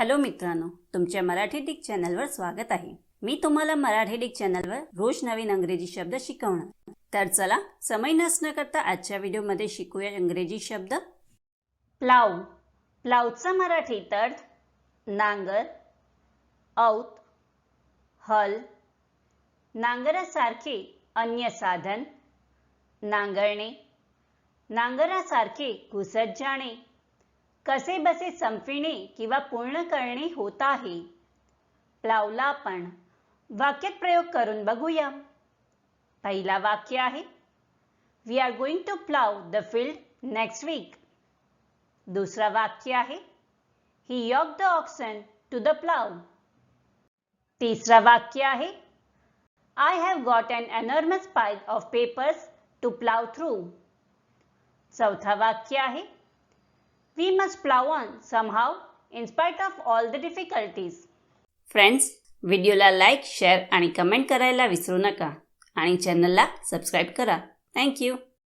Hello मित्रांनो तुमच्या Marathi Dick चॅनलवर स्वागत आहे. मी तुम्हाला मराठी डिक चॅनलवर रोज नवीन अंग्रेजी शब्द शिकवणार. तर चला समय नसणं करता आजच्या व्हिडिओमध्ये शिकूया इंग्रजी शब्द. प्लाव प्लावचा मराठी अर्थ नांगर औत हल. नांगरासारखे अन्य साधन नांगरणे. नांगरासारखे घुसत जाणे. कसे बसे संपविणे किंवा पूर्ण करणे होत आहे? प्लावला आपण. वाक्यात प्रयोग करून बघूया. पहिला वाक्य आहे we are going to plough the field next week दुसरा वाक्य आहे he yoke the oxen to the plough तिसरा वाक्य आहे I have got an enormous pile of papers to plough through चौथा वाक्य आहे We must plow on somehow in spite of all the difficulties. Friends व्हिडिओला लाईक शेअर आणि comment करायला विसरू नका. आणि चॅनलला सबस्क्राईब करा. थँक्यू